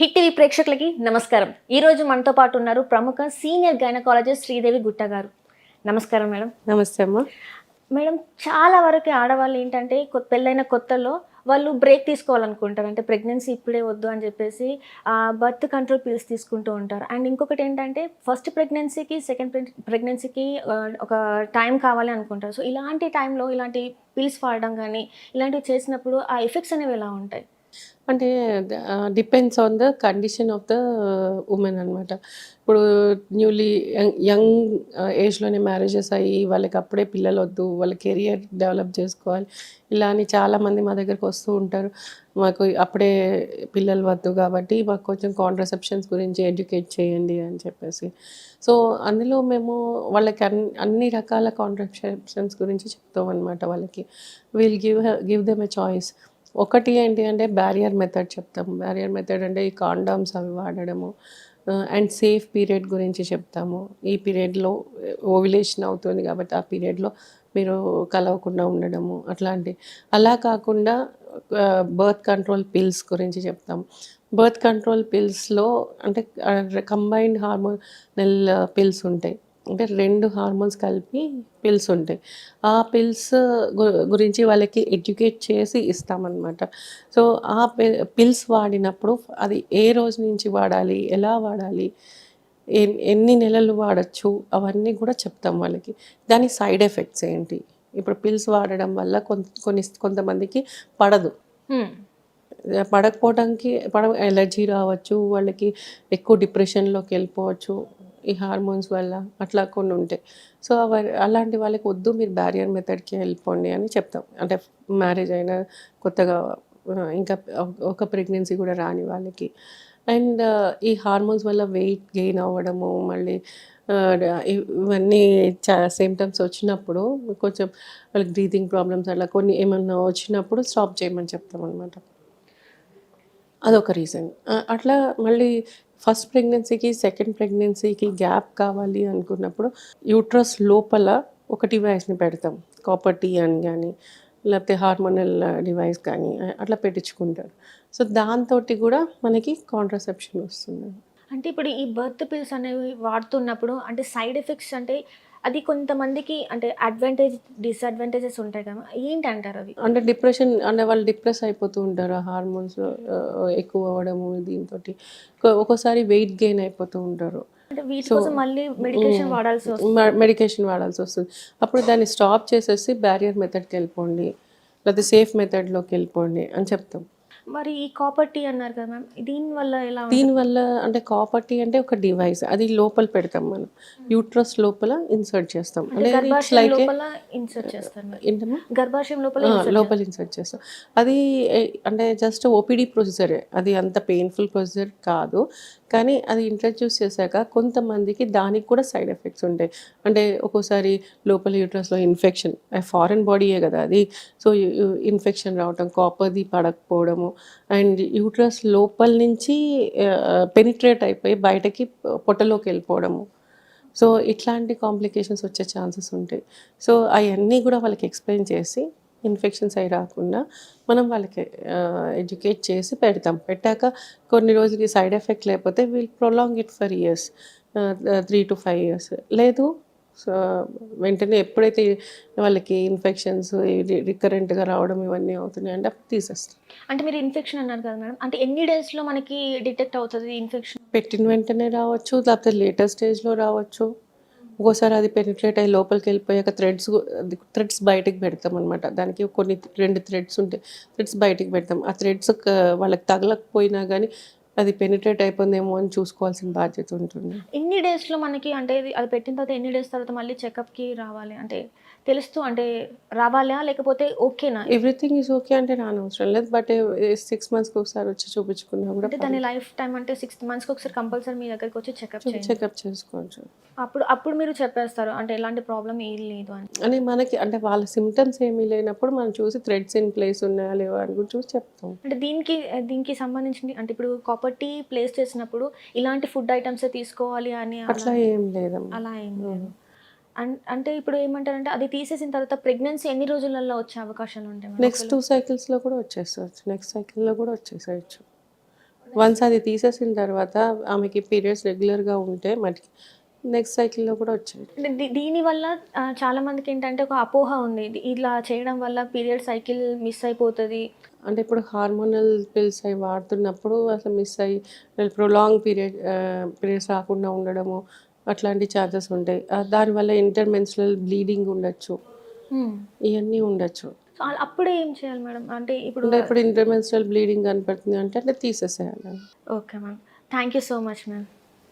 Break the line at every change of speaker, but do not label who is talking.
Hit TV ప్రేక్షకులకి నమస్కారం. ఈ రోజు మనతో పాటు ఉన్నారు ప్రముఖ సీనియర్ గైనకాలజిస్ట్ శ్రీదేవి గుట్ట గారు. నమస్కారం మేడం.
నమస్తే అమ్మా.
మేడం చాలా వరకు ఆడవాళ్ళు ఏంటంటే పెళ్ళైన కొత్తలో వాళ్ళు బ్రేక్ తీసుకోవాలనుకుంటారు. అంటే ప్రెగ్నెన్సీ ఇప్పుడే వద్దు అని చెప్పేసి బర్త్ కంట్రోల్ పిల్స్ తీసుకుంటూ ఉంటారు. అండ్ ఇంకొకటి ఏంటంటే ఫస్ట్ ప్రెగ్నెన్సీకి సెకండ్ ప్రెగ్నెన్సీకి ఒక టైం కావాలి అనుకుంటారు. సో ఇలాంటి టైంలో ఇలాంటి పిల్స్ వాడడం కానీ ఇలాంటివి చేసినప్పుడు ఆ ఎఫెక్ట్స్ అనేవి ఎలా ఉంటాయి?
అంటే depends on the condition of the women అనమాట ఇప్పుడు న్యూలీ యంగ్ ఏజ్లోనే మ్యారేజెస్ అయ్యి వాళ్ళకి అప్పుడే పిల్లలు వద్దు వాళ్ళ కెరియర్ డెవలప్ చేసుకోవాలి ఇలా అని చాలామంది మా దగ్గరకు వస్తూ ఉంటారు. మాకు అప్పుడే పిల్లలు వద్దు కాబట్టి మాకు కొంచెం కాంట్రసెప్షన్స్ గురించి ఎడ్యుకేట్ చేయండి అని చెప్పేసి. సో అందులో మేము వాళ్ళకి అన్ని అన్ని రకాల కాంట్రసెప్షన్స్ గురించి చెప్తాం అనమాట వాళ్ళకి will give give them a choice ఒకటి ఏంటి అంటే బ్యారియర్ మెథడ్ చెప్తాము. బ్యారియర్ మెథడ్ అంటే ఈ కాండమ్స్ అవి వాడడము అండ్ సేఫ్ పీరియడ్ గురించి చెప్తాము. ఈ పీరియడ్లో ఓవిలేషన్ అవుతుంది కాబట్టి ఆ పీరియడ్లో మీరు కలవకుండా ఉండడము అట్లాంటి. అలా కాకుండా బర్త్ కంట్రోల్ పిల్స్ గురించి చెప్తాము. బర్త్ కంట్రోల్ పిల్స్లో అంటే కంబైన్డ్ హార్మోనల్ పిల్స్ ఉంటాయి. అంటే రెండు హార్మోన్స్ కలిపి పిల్స్ ఉంటాయి. ఆ పిల్స్ గురించి వాళ్ళకి ఎడ్యుకేట్ చేసి ఇస్తామన్నమాట. సో ఆ పిల్స్ వాడినప్పుడు అది ఏ రోజు నుంచి వాడాలి ఎలా వాడాలి ఎన్- ఎన్ని నెలలు వాడచ్చు అవన్నీ కూడా చెప్తాం వాళ్ళకి. దాని సైడ్ ఎఫెక్ట్స్ ఏంటి? ఇప్పుడు పిల్స్ వాడడం వల్ల కొంత కొన్ని కొంతమందికి పడదు. పడకపోవడానికి పడ ఎలర్జీ రావచ్చు వాళ్ళకి ఎక్కువ డిప్రెషన్లోకి వెళ్ళిపోవచ్చు ఈ హార్మోన్స్ వల్ల అట్లా కొన్ని ఉంటాయి. సో అలాంటి వాళ్ళకి వద్దు మీరు బ్యారియర్ మెథడ్కి వెళ్ళిపోండి అని చెప్తాం. అంటే మ్యారేజ్ అయినా కొత్తగా ఇంకా ఒక ప్రెగ్నెన్సీ కూడా రాని వాళ్ళకి. అండ్ ఈ హార్మోన్స్ వల్ల వెయిట్ గెయిన్ అవ్వడము మళ్ళీ ఇవన్నీ చా సిమ్టమ్స్ వచ్చినప్పుడు కొంచెం వాళ్ళకి బ్రీతింగ్ ప్రాబ్లమ్స్ అలా కొన్ని ఏమన్నా వచ్చినప్పుడు స్టాప్ చేయమని చెప్తాం అనమాట అదొక రీజన్ అట్లా మళ్ళీ ఫస్ట్ ప్రెగ్నెన్సీకి సెకండ్ ప్రెగ్నెన్సీకి గ్యాప్ కావాలి అనుకున్నప్పుడు యూట్రస్ లోపల ఒక డివైస్ని పెడతాం. కాపర్ టీ అని కానీ లేకపోతే హార్మోనల్ డివైస్ కానీ అట్లా పెట్టించుకుంటారు. సో దాంతో కూడా మనకి కాంట్రసెప్షన్ వస్తుంది.
అంటే ఇప్పుడు ఈ బర్త్ పిల్స్ అనేవి వాడుతున్నప్పుడు అంటే సైడ్ ఎఫెక్ట్స్ అంటే అది కొంతమందికి అంటే అడ్వాంటేజ్ డిసడ్వాంటేజెస్ ఉంటాయి కదా. ఏంటి అంటారు అవి?
అంటే డిప్రెషన్ అంటే వాళ్ళు డిప్రెస్ అయిపోతూ ఉంటారు. హార్మోన్స్ ఎక్కువ అవ్వడము దీంతో ఒక్కోసారి వెయిట్ గెయిన్ అయిపోతూ ఉంటారు.
అంటే వీటి కోసం మళ్ళీ మెడికేషన్ వాడాల్సి వస్తుంది.
మెడికేషన్ వాడాల్సి వస్తుంది. అప్పుడు దాన్ని స్టాప్ చేసేసి బ్యారియర్ మెథడ్కి వెళ్ళిపోండి. లేకపోతే సేఫ్ మెథడ్లోకి వెళ్ళిపోండి అని చెప్తాం.
మరి ఈ కాపర్ టీ అన్నారు కదా మ్యామ్ దీని వల్ల ఎలా?
దీనివల్ల అంటే కాపర్టీ అంటే ఒక డివైస్ అది లోపల పెడతాం మనం. యూట్రస్ లోపల ఇన్సర్ట్ చేస్తాం. అంటే
గర్భాశయం లోపల ఇన్సర్ట్
ఏంటమ్మా
గర్భాశయం లోపల
లోపల ఇన్సర్ట్ చేస్తాం. అది అంటే జస్ట్ ఓపీడీ ప్రొసీజరే అది అంత పెయిన్ఫుల్ ప్రొసీజర్ కాదు. కానీ అది ఇంట్రడ్యూస్ చేశాక కొంతమందికి దానికి కూడా సైడ్ ఎఫెక్ట్స్ ఉంటాయి. అంటే ఒక్కోసారి లోపల యూట్రస్లో ఇన్ఫెక్షన్ ఫారెన్ బాడీయే కదా అది. సో ఇన్ఫెక్షన్ రావటం కాపర్ది పడకపోవడము అండ్ యూట్రస్ లోపల నుంచి పెనిట్రేట్ అయిపోయి బయటకి పొట్టలోకి వెళ్ళిపోవడము. సో ఇట్లాంటి కాంప్లికేషన్స్ వచ్చే ఛాన్సెస్ ఉంటాయి. సో అవన్నీ కూడా వాళ్ళకి ఎక్స్ప్లెయిన్ చేసి ఇన్ఫెక్షన్స్ అయి రాకుండా మనం వాళ్ళకి ఎడ్యుకేట్ చేసి పెడతాం. పెట్టాక కొన్ని రోజులకి సైడ్ ఎఫెక్ట్ లేకపోతే we'll prolong it for years three to five years. లేదు సో వెంటనే ఎప్పుడైతే వాళ్ళకి ఇన్ఫెక్షన్స్ రికరెంట్గా రావడం ఇవన్నీ అవుతున్నాయి అంటే అప్పుడు తీసేస్తాం.
అంటే మీరు ఇన్ఫెక్షన్ అన్నారు కదా మేడం అంటే ఎన్ని డేస్లో మనకి డిటెక్ట్ అవుతుంది ఇన్ఫెక్షన్?
పెట్టిన వెంటనే రావచ్చు లేకపోతే లేటర్ స్టేజ్లో రావచ్చు. ఒక్కోసారి అది పెనిట్రేట్ అయ్యి లోపలికి వెళ్ళిపోయాక థ్రెడ్స్ థ్రెడ్స్ బయటికి పెడతాం అనమాట దానికి కొన్ని రెండు థ్రెడ్స్ ఉంటాయి థ్రెడ్స్ బయటికి పెడతాం. ఆ థ్రెడ్స్ వాళ్ళకి తగలకపోయినా కానీ అది పెనిట్రేట్ అయిపోయిందేమో అని చూసుకోవాల్సిన బాధ్యత ఉంటుంది.
ఎన్ని డేస్లో మనకి అంటే ఇది- అది పెట్టిన తర్వాత ఎన్ని డేస్ తర్వాత మళ్ళీ చెకప్కి రావాలి? అంటే తెలుస్తూ అంటే రావాలా? లేకపోతే ఓకేనా
ఎవ్రీథింగ్ ఈజ్ ఓకే అంటే రానవసరం లేదు. బట్ సిక్స్ మంత్స్కి ఒకసారి వచ్చి చూపించుకున్నా కూడా
అంటే దాని లైఫ్ టైం అంటే సిక్స్ మంత్స్కి ఒకసారి కంపల్సరీ మీ దగ్గరికి వచ్చి చెకప్
చెకప్ చేసుకోవచ్చు.
అప్పుడు అప్పుడు మీరు చెప్పేస్తారు అంటే ఎలాంటి ప్రాబ్లం ఏం లేదు అని.
అని మనకి అంటే వాళ్ళ సిమ్టమ్స్ ఏమీ లేనప్పుడు మనం చూసి థ్రెడ్స్ ఇన్ ప్లేస్ ఉన్నాయా లేవా అని కూడా చూసి చెప్తాం.
అంటే దీనికి దీనికి సంబంధించింది అంటే ఇప్పుడు కాపర్టీ ప్లేస్ చేసినప్పుడు ఇలాంటి ఫుడ్ ఐటమ్స్ తీసుకోవాలి అని అలా-
అట్లా ఏం లేదమ్మా
అలా ఏం లేదు. అంటే ఇప్పుడు ఏమంటారంటే అది తీసేసిన తర్వాత ప్రెగ్నెన్సీ ఎన్ని రోజులలో వచ్చే అవకాశాలు ఉంటాయి మనకి?
నెక్స్ట్ టూ సైకిల్స్లో కూడా వచ్చేసేయచ్చు నెక్స్ట్ సైకిల్లో కూడా వచ్చేసేయచ్చు వన్స్ అది తీసేసిన తర్వాత ఆమెకి పీరియడ్స్ రెగ్యులర్గా ఉంటే మటుకి నెక్స్ట్ సైకిల్లో కూడా
అంటే దీ- దీనివల్ల చాలా మందికి ఏంటంటే ఒక అపోహ ఉంది. ఇలా చేయడం వల్ల పీరియడ్ సైకిల్ మిస్ అయిపోతుంది.
అంటే ఇప్పుడు హార్మోనల్ పిల్స్ అవి వాడుతున్నప్పుడు అసలు మిస్ అయ్యి ప్రొలాంగ్ పీరియడ్ పీరియడ్స్ రాకుండా ఉండడము అట్లాంటి ఛాన్సెస్ ఉంటాయి. దానివల్ల ఇంటర్మెన్స్ట్రల్ బ్లీడింగ్ ఉండొచ్చు. ఇవన్నీ ఉండొచ్చు.
అప్పుడు ఏం చేయాలి మేడం? అంటే ఇప్పుడు
అంటే ఇప్పుడు ఇంటర్మెన్స్ట్రల్ బ్లీడింగ్ కనపడుతుంది అంటే అట్లా తీసేసేయాలి.
Okay ma'am. Thank you so much ma'am.